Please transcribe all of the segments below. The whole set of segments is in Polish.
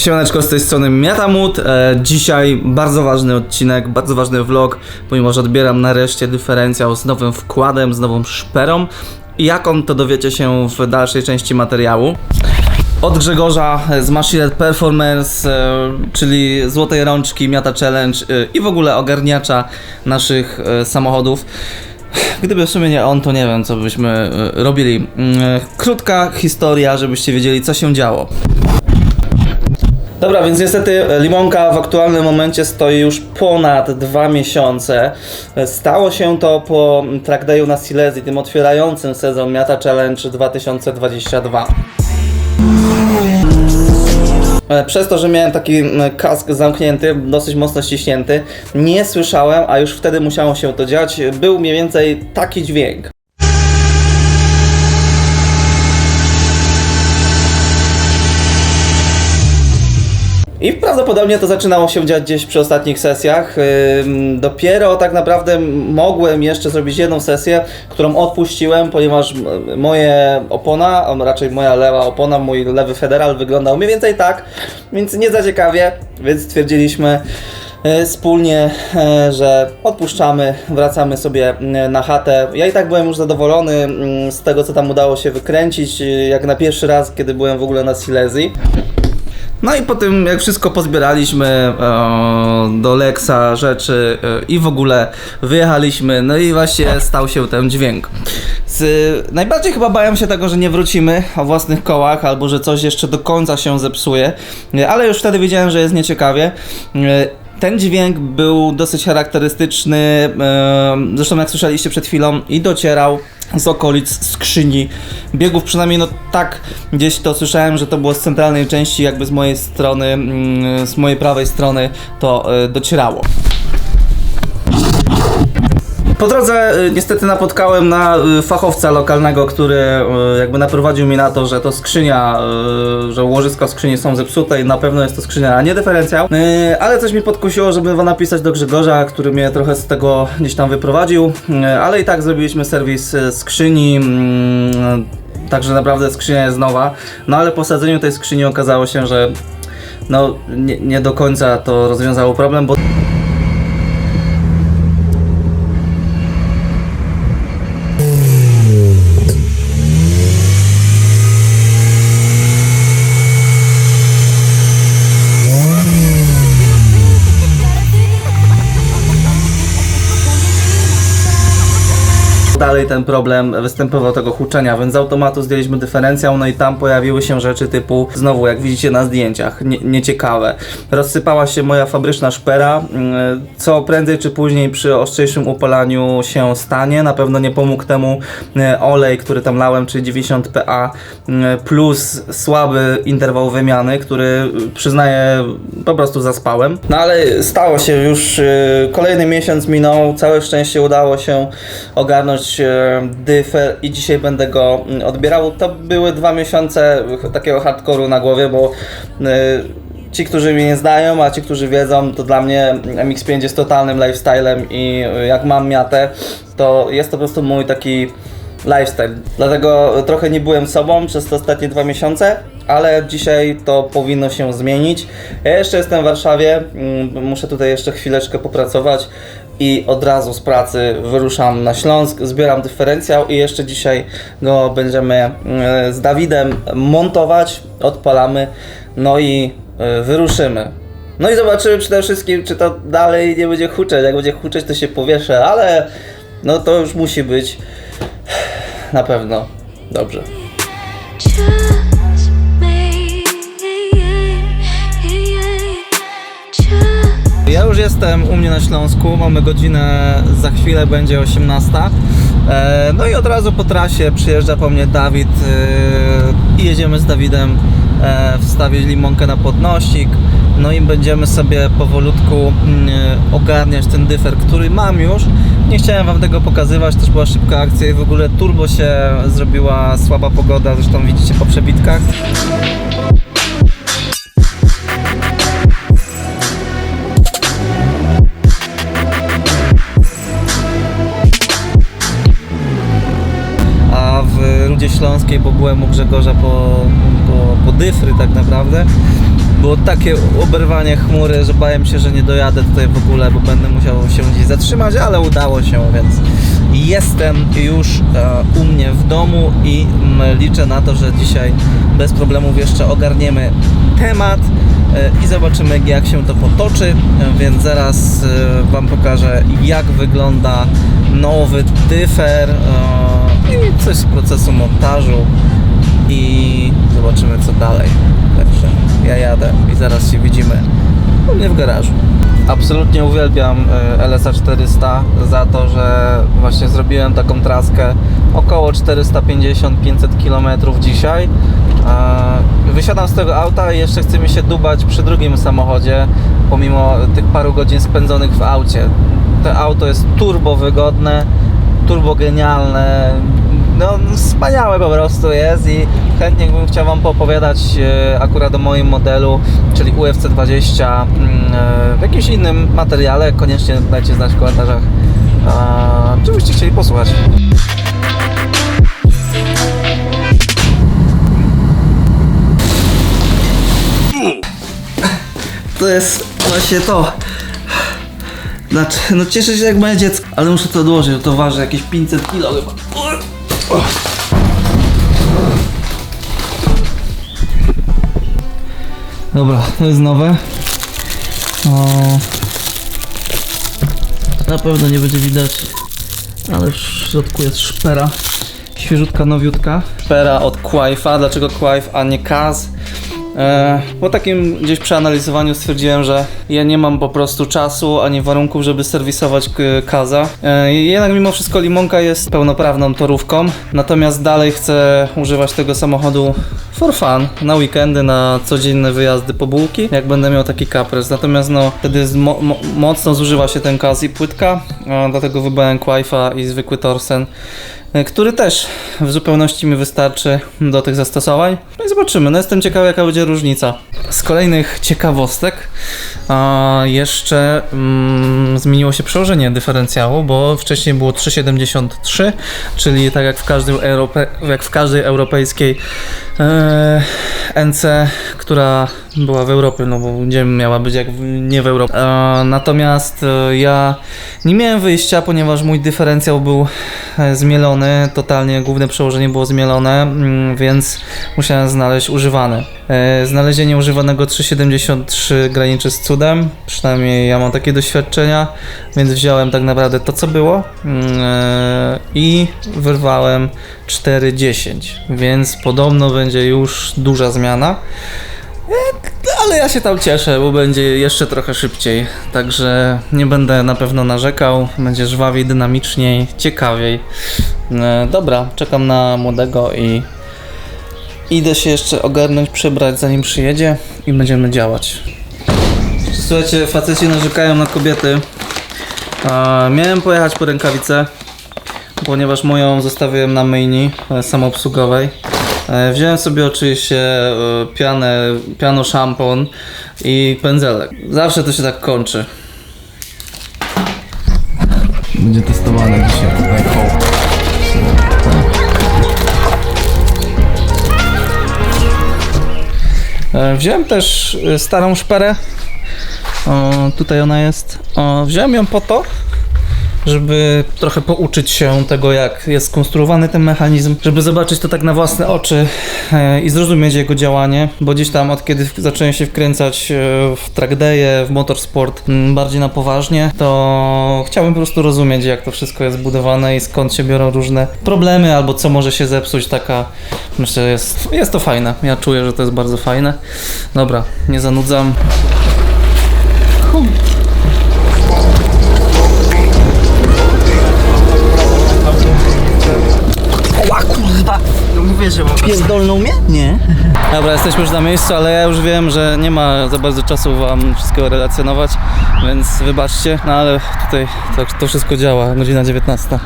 Siemaneczko, z tej strony Miatamut. E, dzisiaj bardzo ważny odcinek, bardzo ważny vlog, ponieważ odbieram nareszcie dyferencjał z nowym wkładem, z nową szperą. Jak on to dowiecie się w dalszej części materiału. Od Grzegorza z Machine Performance, e, czyli Złotej Rączki, Miata Challenge e, i w ogóle ogarniacza naszych samochodów. Gdyby w sumie nie on, to nie wiem, co byśmy robili. Mm, Krótka historia, żebyście wiedzieli, co się działo. Dobra, więc niestety limonka w aktualnym momencie stoi już ponad dwa miesiące. Stało się to po track dayu na Silesii, tym otwierającym sezon Miata Challenge 2022. E, Przez to, że miałem taki m, kask zamknięty, dosyć mocno ściśnięty, nie słyszałem, a już wtedy musiało się to dziać, był mniej więcej taki dźwięk. I prawdopodobnie to zaczynało się dziać gdzieś przy ostatnich sesjach. Dopiero tak naprawdę mogłem jeszcze zrobić jedną sesję, którą odpuściłem, ponieważ moje opona, a raczej moja lewa opona, mój lewy federal wyglądał mniej więcej tak, więc nie za ciekawie, więc stwierdziliśmy e, wspólnie, e, że odpuszczamy, wracamy sobie e, na chatę. Ja i tak byłem już zadowolony mm, z tego, co tam udało się wykręcić, jak na pierwszy raz, kiedy byłem w ogóle na Silesii. No i po tym, jak wszystko pozbieraliśmy e, do Lexa rzeczy e, i w ogóle wyjechaliśmy, no i właśnie stał się ten dźwięk. Z, najbardziej chyba bałem się tego, że nie wrócimy o własnych kołach, albo że coś jeszcze do końca się zepsuje, e, ale już wtedy wiedziałem, że jest nieciekawie. Ten dźwięk był dosyć charakterystyczny, zresztą jak słyszeliście przed chwilą i docierał z okolic skrzyni biegów, przynajmniej no tak gdzieś to słyszałem, że to było z centralnej części jakby z mojej strony, mm, z mojej prawej strony to e, docierało. Po drodze y, niestety napotkałem na y, fachowca lokalnego, który y, jakby naprowadził mi na to, że to skrzynia, że łożyska skrzyni są zepsute i na pewno jest to skrzynia, a nie dyferencjał. Ale coś mi podkusiło, żeby napisać do Grzegorza, który mnie trochę z tego gdzieś tam wyprowadził, ale i tak zrobiliśmy serwis skrzyni. mm, Także naprawdę skrzynia jest nowa. No ale po sadzeniu tej skrzyni okazało się, że no nie, nie do końca to rozwiązało problem, bo dalej ten problem występował tego huczenia, więc z automatu zdjęliśmy dyferencjał, no i tam pojawiły się rzeczy typu, znowu jak widzicie na zdjęciach, nie, nieciekawe. Rozsypała się moja fabryczna szpera, mm, co prędzej czy później przy ostrzejszym upalaniu się stanie. Na pewno nie pomógł temu e, olej, który tam lałem, czyli 90 PA mm, plus słaby interwał wymiany, który y, przyznaję po prostu zaspałem. No ale stało się już, y, kolejny miesiąc minął, całe szczęście udało się ogarnąć dyfer i dzisiaj będę go mm, odbierał. To były dwa miesiące takiego hardkoru na głowie, bo y, Ci, którzy mnie nie znają, a ci, którzy wiedzą, to dla mnie MX5 jest totalnym lifestylem i y, jak mam miatę, to jest to po prostu mój taki lifestyle. Dlatego trochę nie byłem sobą przez te ostatnie dwa miesiące, ale dzisiaj to powinno się zmienić. Ja jeszcze jestem w Warszawie, mm, muszę tutaj jeszcze chwileczkę popracować i od razu z pracy wyruszam na Śląsk, zbieram dyferencjał i jeszcze dzisiaj go będziemy mm, z Dawidem montować, odpalamy, no i y, wyruszymy. No i zobaczymy przede wszystkim, czy to dalej nie będzie huczeć. Jak będzie huczeć, to się powieszę, ale no to już musi być na pewno dobrze. Ja już jestem u mnie na Śląsku, mamy godzinę, za chwilę będzie 18. E, no i od razu po trasie przyjeżdża po mnie Dawid e, i jedziemy z Dawidem e, wstawić limonkę na podnośnik. No i będziemy sobie powolutku mm, ogarniać ten dyfer, który mam już. Nie chciałem wam tego pokazywać, też była szybka akcja i w ogóle turbo się zrobiła, słaba pogoda, zresztą widzicie po przebitkach. Śląskiej, bo byłem u Grzegorza po, po, po dyfry tak naprawdę, Było takie oberwanie chmury, że bałem się, że nie dojadę tutaj w ogóle, bo będę musiał się gdzieś zatrzymać, ale udało się, więc jestem już e, u mnie w domu i mm, liczę na to, że dzisiaj bez problemów jeszcze ogarniemy temat e, i zobaczymy jak się to potoczy, e, więc zaraz Wam pokażę jak wygląda nowy dyfer i coś z procesu montażu i zobaczymy co dalej. Także ja jadę i zaraz się widzimy u mnie w garażu. Absolutnie uwielbiam y, LSA 400 za to, że właśnie zrobiłem taką traskę około 450-500 km dzisiaj. E, Wysiadam z tego auta i jeszcze chce mi się dubać przy drugim samochodzie, pomimo tych paru godzin spędzonych w aucie. To auto jest turbo wygodne, turbo genialne, no wspaniałe po prostu jest i chętnie bym chciał Wam poopowiadać e, akurat o moim modelu, czyli UFC 20 mm, e, w jakimś innym materiale, koniecznie dajcie znać w komentarzach, czy byście chcieli posłuchać. To jest właśnie to. Znaczy, no cieszę się jak moje dziecko, ale muszę to odłożyć, to waży jakieś 500 kg chyba. Dobra, to jest nowe. O. Na pewno nie będzie widać, ale w środku jest szpera. Świeżutka, nowiutka. Szpera od Quaifa. Dlaczego Quaif, a nie Kaz? E, po takim gdzieś przeanalizowaniu stwierdziłem, że ja nie mam po prostu czasu ani warunków, żeby serwisować Kaza. E, jednak mimo wszystko Limonka jest pełnoprawną torówką, natomiast dalej chcę używać tego samochodu for fun, na weekendy, na codzienne wyjazdy po bułki, jak będę miał taki kapres. Natomiast no, wtedy mo- mo- mocno zużywa się ten Kaz i płytka, dlatego wybrałem Quaifa i zwykły Torsen e, który też w zupełności mi wystarczy do tych zastosowań. No i zobaczymy. No jestem ciekawy, jaka będzie różnica. Z kolejnych ciekawostek a jeszcze mm, zmieniło się przełożenie dyferencjału, bo wcześniej było 3,73, czyli tak jak w, każdym Europe- jak w każdej europejskiej e, NC, która była w Europie, no bo gdzie miała być jak nie w Europie. E, natomiast ja nie miałem wyjścia, ponieważ mój dyferencjał był e, zmielony, totalnie główne przełożenie było zmielone, mm, więc musiałem znaleźć używany. E, Znalezienie używanego 3,73 graniczy z cudem, przynajmniej ja mam takie doświadczenia, więc wziąłem tak naprawdę to co było mm, e, i wyrwałem 4,10, więc podobno będzie już duża zmiana. Ale ja się tam cieszę, bo będzie jeszcze trochę szybciej. Także nie będę na pewno narzekał. Będzie żwawiej, dynamiczniej, ciekawiej. E, dobra, czekam na młodego i idę się jeszcze ogarnąć, przebrać zanim przyjedzie i będziemy działać. Słuchajcie, faceci narzekają na kobiety. E, miałem pojechać po rękawicę, ponieważ moją zostawiłem na myjni e, samoobsługowej. E, Wziąłem sobie oczywiście e, pianę, piano szampon i pędzelek. Zawsze to się tak kończy. Będzie testowane dzisiaj tutaj E, Wziąłem też starą szperę. O, tutaj ona jest. O, wziąłem ją po to, żeby trochę pouczyć się tego, jak jest skonstruowany ten mechanizm, żeby zobaczyć to tak na własne oczy e, i zrozumieć jego działanie, bo gdzieś tam od kiedy zacząłem się wkręcać e, w trackdaye, w motorsport bardziej na poważnie, to chciałbym po prostu rozumieć, jak to wszystko jest budowane i skąd się biorą różne problemy, albo co może się zepsuć, taka myślę, jest, jest to fajne. Ja czuję, że to jest bardzo fajne. Dobra, nie zanudzam. Mam Pierdolną mnie? Nie. Dobra, jesteśmy już na miejscu, ale ja już wiem, że nie ma za bardzo czasu wam wszystkiego relacjonować, więc wybaczcie, no ale tutaj to, to wszystko działa, godzina 19.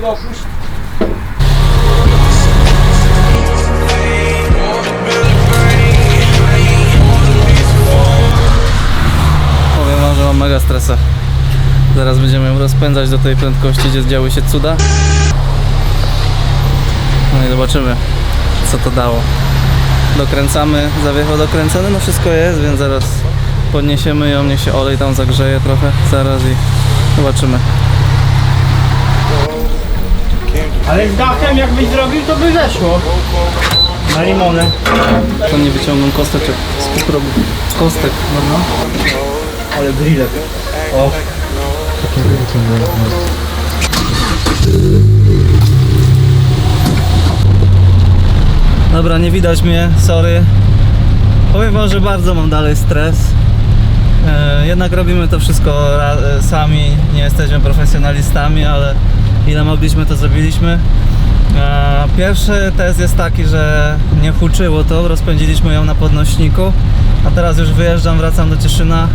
mogę go. Powiem wam, że mam mega stresa. Zaraz będziemy ją rozpędzać do tej prędkości, gdzie działy się cuda. No i zobaczymy, co to dało. Dokręcamy, zawiecho dokręcony, no wszystko jest, więc zaraz podniesiemy ją, niech się olej tam zagrzeje trochę zaraz i zobaczymy. Ale z dachem jakbyś zrobił, to by zeszło. Na limonę. To nie wyciągną kosteczek z pokrobu. Kostek, no no. Ale grillek. O. Dobra, nie widać mnie, sorry. Powiem wam, że bardzo mam dalej stres. E, jednak robimy to wszystko e, sami, nie jesteśmy profesjonalistami, ale ile mogliśmy to zrobiliśmy. E, pierwszy test jest taki, że nie huczyło to, rozpędziliśmy ją na podnośniku, a teraz już wyjeżdżam, wracam do Cieszyna.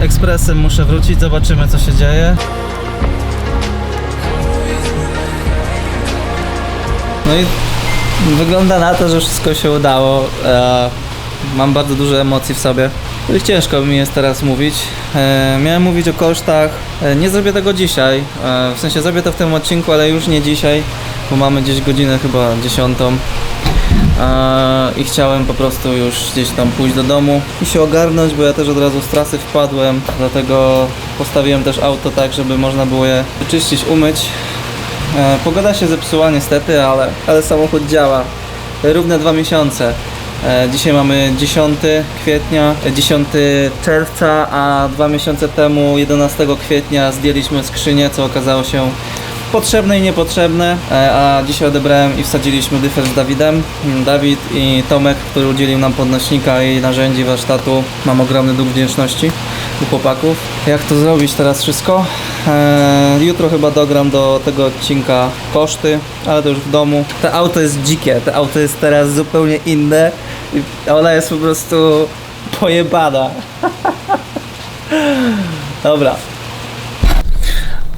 Ekspresem muszę wrócić, zobaczymy co się dzieje. No i wygląda na to, że wszystko się udało. Mam bardzo dużo emocji w sobie. I Ciężko mi jest teraz mówić. E, miałem mówić o kosztach. E, nie zrobię tego dzisiaj. E, w sensie zrobię to w tym odcinku, ale już nie dzisiaj, bo mamy gdzieś godzinę chyba dziesiątą. I chciałem po prostu już gdzieś tam pójść do domu i się ogarnąć, bo ja też od razu z trasy wpadłem. Dlatego postawiłem też auto tak, żeby można było je wyczyścić, umyć. Pogoda się zepsuła niestety, ale, ale samochód działa. Równe dwa miesiące. E, Dzisiaj mamy 10 kwietnia, e, 10 czerwca, a dwa miesiące temu, 11 kwietnia, zdjęliśmy skrzynię, co okazało się potrzebne i niepotrzebne. E, A dzisiaj odebrałem i wsadziliśmy dyfer z Dawidem. Mm, Dawid i Tomek, który udzielił nam podnośnika i narzędzi warsztatu. Mam ogromny dług wdzięczności u chłopaków. Jak to zrobić teraz wszystko? E, jutro chyba dogram do tego odcinka koszty, ale to już w domu. To auto jest dzikie, to auto jest teraz zupełnie inne. Ona jest po prostu pojebana. Dobra.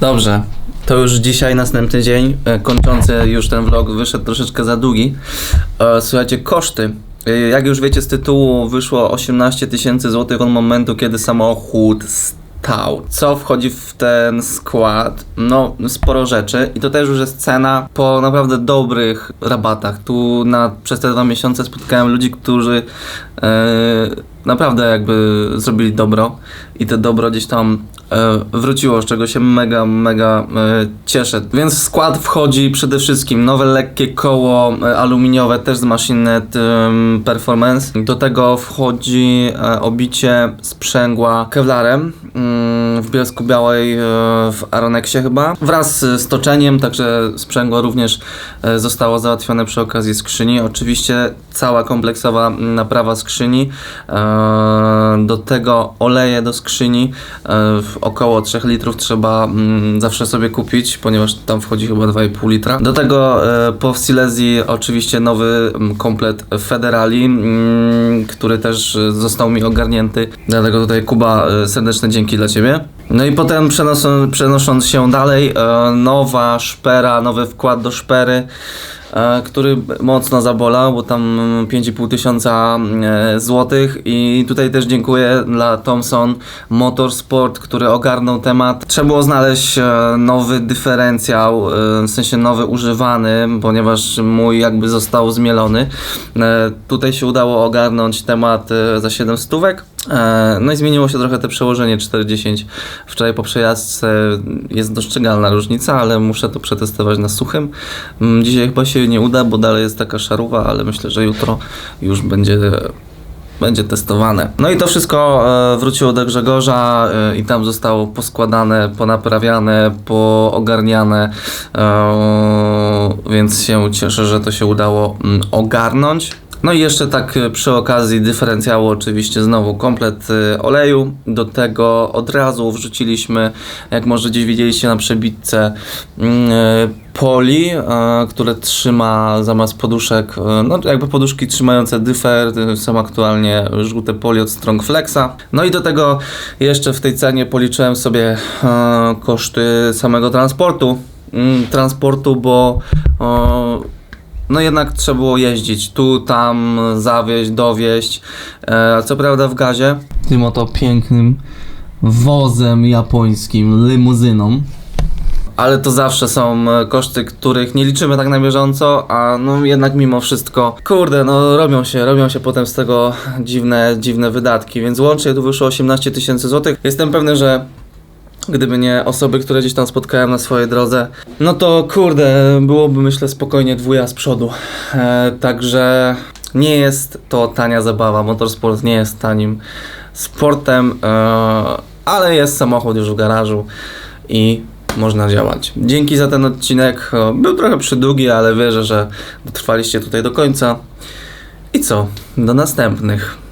Dobrze. To już dzisiaj następny dzień, e, kończący już ten vlog wyszedł troszeczkę za długi. E, Słuchajcie, koszty. E, Jak już wiecie z tytułu, wyszło 18 tysięcy złotych od momentu, kiedy samochód stał. Co wchodzi w ten skład? No, sporo rzeczy i to też już jest cena po naprawdę dobrych rabatach. Tu na, przez te dwa miesiące spotkałem ludzi, którzy e, naprawdę jakby zrobili dobro i to dobro gdzieś tam wróciło, z czego się mega, mega e, cieszę. Więc w skład wchodzi przede wszystkim nowe lekkie koło e, aluminiowe, też z Machinet Performance. Do tego wchodzi e, obicie sprzęgła kevlarem mm, w bielsku białej e, w Aronexie chyba. Wraz z toczeniem, także sprzęgło również e, zostało załatwione przy okazji skrzyni. Oczywiście cała kompleksowa naprawa skrzyni. E, Do tego oleje do skrzyni około 3 litrów trzeba mm, zawsze sobie kupić, ponieważ tam wchodzi chyba 2,5 litra. Do tego po Silesii oczywiście nowy mm, komplet Federali, mm, który też został mi ogarnięty. Dlatego tutaj Kuba serdeczne dzięki dla Ciebie. No i potem przenosą, przenosząc się dalej, e, nowa szpera, nowy wkład do szpery e, który mocno zabolał, bo tam 5,5 tysiąca e, złotych i tutaj też dziękuję dla Thomson Motorsport, który ogarnął temat. Trzeba było znaleźć nowy dyferencjał, w sensie nowy używany, ponieważ mój jakby został zmielony. Tutaj się udało ogarnąć temat za 7 stówek. E, No i zmieniło się trochę te przełożenie 410. Wczoraj po przejazdce jest dostrzegalna różnica, ale muszę to przetestować na suchym. Mm, Dzisiaj chyba się nie uda, bo dalej jest taka szaruwa, ale myślę, że jutro już będzie będzie testowane. No i to wszystko e, wróciło do Grzegorza e, i tam zostało poskładane, ponaprawiane, poogarniane, więc się cieszę, że to się udało mm, ogarnąć. No i jeszcze tak e, przy okazji dyferencjału oczywiście znowu komplet e, oleju. Do tego od razu wrzuciliśmy, jak może gdzieś widzieliście na przebitce, mm, e, poli, które trzyma zamiast poduszek, no jakby poduszki trzymające dyfer, są aktualnie żółte poli od Strong Flexa. No i do tego jeszcze w tej cenie policzyłem sobie koszty samego transportu. Mm, Transportu, bo e, no jednak trzeba było jeździć tu, tam, zawieźć, dowieść. E, co prawda w gazie, tym oto pięknym wozem japońskim, limuzyną. Ale to zawsze są e, koszty, których nie liczymy tak na bieżąco, a no jednak mimo wszystko, kurde, no robią się, robią się potem z tego dziwne, dziwne wydatki, więc łącznie tu wyszło 18 tysięcy złotych. Jestem pewny, że gdyby nie osoby, które gdzieś tam spotkałem na swojej drodze, no to kurde, byłoby myślę spokojnie dwuja z przodu. E, także nie jest to tania zabawa, motorsport nie jest tanim sportem, e, ale jest samochód już w garażu i można działać. Dzięki za ten odcinek. E, Był trochę przydługi, ale wierzę, że dotrwaliście tutaj do końca. I co? Do następnych.